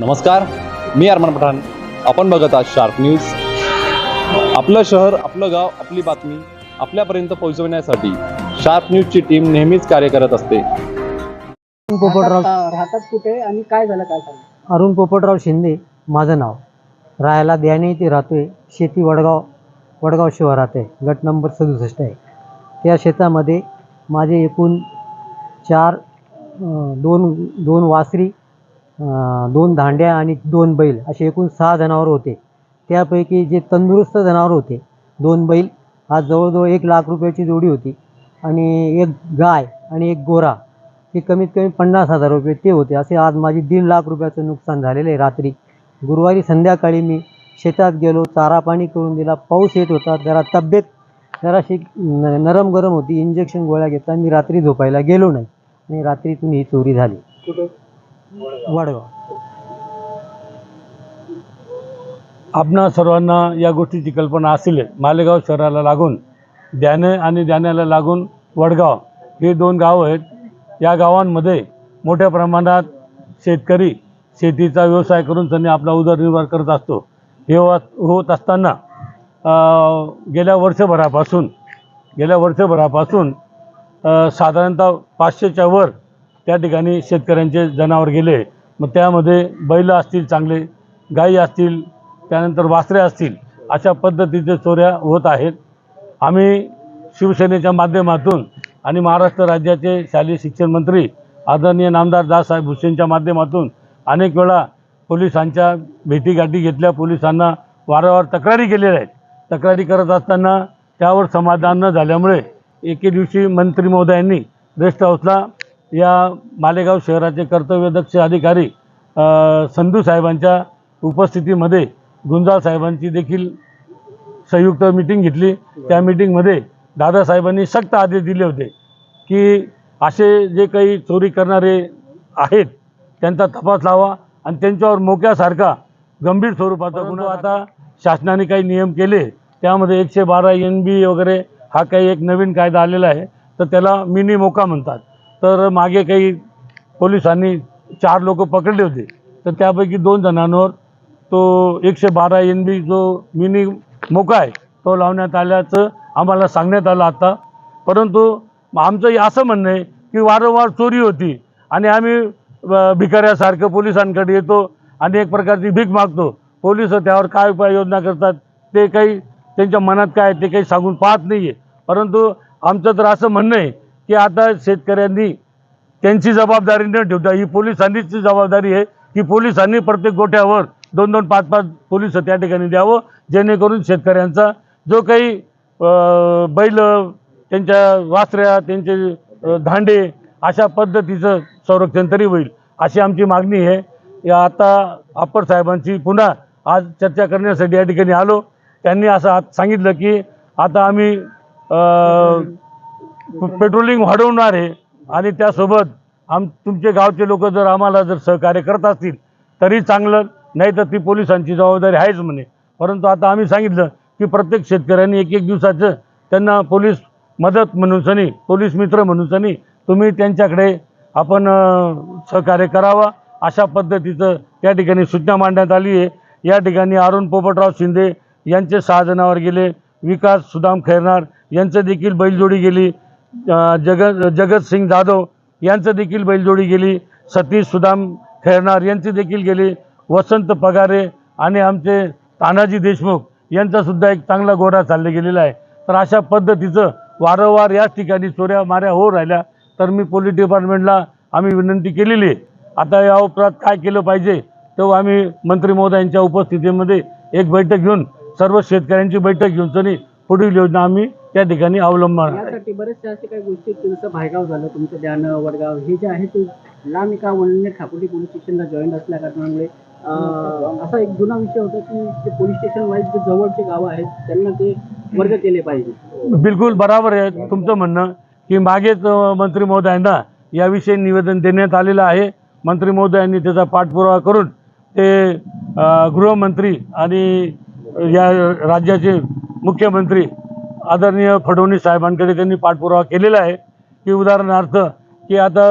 नमस्कार मी अरमान पठाण. आपण बघत आहात शार्प न्यूज. आपलं शहर आपलं गाव आपली बातमी आपल्यापर्यंत पोहोचवण्यासाठी शार्प न्यूजची टीम नेहमीच कार्य करत असते. पोपटराव राहतात राहतात कुठे आणि काय झालं काय सांग अरुण पोपटराव शिंदे माझं नाव. राहायला द्याने इथे राहतोय. शेती वडगाव वडगाव शहरात आहे. गट नंबर सदुसष्ट आहे. त्या शेतामध्ये माझे एकूण चार दोन दोन वासरी दोन धांड्या आणि दोन बैल असे एकूण सहा जनावर होते. त्यापैकी जे तंदुरुस्त जनावर होते दोन बैल आज जवळजवळ एक लाख रुपयाची जोडी होती आणि एक गाय आणि एक गोरा हे कमीत कमी पन्नास हजार रुपये ते होते. असे आज माझी दीड लाख रुपयाचं नुकसान झालेलं आहे. रात्री गुरुवारी संध्याकाळी मी शेतात गेलो चारा पाणी करून दिला पाऊस येत होता जरा तब्येत जराशी न नरम गरम होती इंजेक्शन गोळ्या घेतला मी रात्री झोपायला गेलो नाही आणि रात्रीतून ही चोरी झाली. कुठे? वडगाव. आपणा सर्वांना या गोष्टीची कल्पना असेल मालेगाव शहराला लागून द्याने आणि द्याण्याला लागून वडगाव हे दोन गावं आहेत. या गावांमध्ये मोठ्या प्रमाणात शेतकरी शेतीचा व्यवसाय करून त्यांनी आपला उदरनिर्वाह करत असतो. हे होत असताना गेल्या वर्षभरापासून गेल्या वर्षभरापासून साधारणतः पाचशेच्या वर त्या ठिकाणी शेतकऱ्यांचे जनावर गेले मग त्यामध्ये बैल असतील चांगले गाई असतील त्यानंतर वासरे असतील अशा पद्धतीचे चोऱ्या होत आहेत. आम्ही शिवसेनेच्या माध्यमातून आणि महाराष्ट्र राज्याचे शालेय शिक्षण मंत्री आदरणीय नामदार दाससाहेब भुसेंच्या माध्यमातून अनेक वेळा पोलिसांच्या भेटीगाठी घेतल्या. पोलिसांना वारंवार तक्रारी केलेल्या आहेत. तक्रारी करत असताना त्यावर समाधान न झाल्यामुळे एके दिवशी मंत्री महोदयांनी रेस्ट हाऊसला या मालेगाव शहराचे कर्तव्यदक्ष अधिकारी संधू साहेबांच्या उपस्थितीमध्ये गुंजाळ साहेबांची देखील संयुक्त मिटिंग घेतली. त्या मिटिंगमध्ये दादासाहेबांनी सक्त आदेश दिले होते की असे जे काही चोरी करणारे आहेत त्यांचा तपास लावा आणि त्यांच्यावर मोक्यासारखा गंभीर स्वरूपाचा गुन्हा आता शासनाने काही नियम केले. त्यामध्ये एकशे बारा एन बी वगैरे हा काही एक नवीन कायदा आलेला आहे. तर त्याला मिनी मोका म्हणतात. तर मागे काही पोलिसांनी चार लोक पकडले होते. तर त्यापैकी दोन जणांवर तो एकशे बारा एन बी जो मिनी मोका आहे तो लावण्यात आल्याचं आम्हाला सांगण्यात आलं आता. परंतु आमचं असं म्हणणं आहे की वारंवार चोरी होती आणि आम्ही भिकाऱ्यासारखं पोलिसांकडे येतो आणि एक प्रकारची भीक मागतो. पोलीस त्यावर काय उपाययोजना करतात ते काही त्यांच्या मनात काय ते काही सांगून पाहत नाही आहे परंतु आमचं तर असं म्हणणं आहे की आता शेतकऱ्यांनी त्यांची जबाबदारी न ठेवता ही पोलिसांनीची जबाबदारी आहे की पोलिसांनी प्रत्येक गोठ्यावर दोन दोन पाच पाच पोलीस त्या ठिकाणी द्यावं जेणेकरून शेतकऱ्यांचा जो काही बैल त्यांच्या वासऱ्या त्यांचे धांडे अशा पद्धतीचं संरक्षण तरी होईल अशी आमची मागणी आहे. या आता अप्पर साहेबांची पुन्हा आज चर्चा करण्यासाठी या ठिकाणी आलो. त्यांनी असं सांगितलं की आता आम्ही पेट्रोलिंग वाढवणार आहे. आणि त्यासोबत आम तुमचे गावचे लोक जर आम्हाला जर सहकार्य करत असतील तरी चांगलं. नाही तर ती पोलिसांची जबाबदारी आहेच म्हणे. परंतु आता आम्ही सांगितलं की प्रत्येक शेतकऱ्यांनी एक एक दिवसाचं त्यांना पोलीस मदत म्हणून सनी पोलीस मित्र म्हणून सनी तुम्ही त्यांच्याकडे आपण सहकार्य करावा. अशा पद्धतीचं त्या ठिकाणी सूचना मांडण्यात आली आहे. या ठिकाणी अरुण पोपटराव शिंदे यांचे सहा जणावर गेले. विकास सुदाम खैरनार यांचं देखील बैलजोडी गेली. जगत जगतसिंग जाधव यांचं देखील बैलजोडी गेली. सतीश सुदाम खैरनार यांची देखील गेली. वसंत पगारे आणि आमचे तानाजी देशमुख यांचासुद्धा एक चांगला घोडा चालले गेलेला आहे. तर अशा पद्धतीचं वारंवार याच ठिकाणी चोऱ्या माऱ्या होऊ राहिल्या. तर मी पोलीस डिपार्टमेंटला आम्ही विनंती केलेली आहे. आता या उपरात काय केलं पाहिजे तेव्हा आम्ही मंत्री महोदयांच्या उपस्थितीमध्ये एक बैठक घेऊन सर्व शेतकऱ्यांची बैठक घेऊन तरी पुढील योजना आम्ही त्या ठिकाणी अवलंबणार आहे. यासाठी बरेचसे असे काही गोष्टी जसं भायगाव झालं तुमचं ध्यान वडगाव हे जे आहे ते लांब एका वनने खापोटी पोलीस स्टेशनला जॉईन असल्या कारणामुळे अं, असा एक जुना विषय होता की ते पोलीस स्टेशन वाईज जे जवळचे गावं आहेत त्यांना ते वर्ग केले पाहिजे. बिलकुल बराबर आहे तुमचं म्हणणं. की मागेच अ, मंत्री महोदयांना याविषयी निवेदन देण्यात आलेलं आहे. मंत्री महोदयांनी त्याचा पाठपुरावा करून ते अ, गृहमंत्री आणि या राज्याचे मुख्यमंत्री आदरणीय फडणवीस साहेबांकडे त्यांनी पाठपुरावा केलेला आहे की उदाहरणार्थ की आता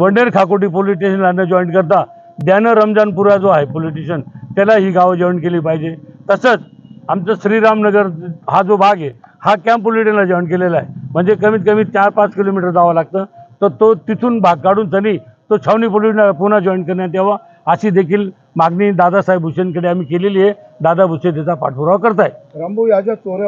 वंडेर खाकोटी पोलीस स्टेशनला जॉईन करता द्यानं रमजानपुरा जो आहे पोलिटिशियन त्याला ही गावं जॉईन केली पाहिजे. तसंच आमचं श्रीरामनगर हा जो भाग आहे हा कॅम्प पोलिटियनला जॉईन केलेला आहे. म्हणजे कमीत कमी चार पाच किलोमीटर जावं लागतं. तर तो तिथून भाग काढून त्यांनी तो छावणी पोलिटियनला पुन्हा जॉईन करण्यात यावा अशी देखील मागणी दादासाहेब भुसेंकडे आम्ही केलेली आहे. दादा भुसे त्याचा पाठपुरावा करताय रामभाऊ याच्या चोऱ्या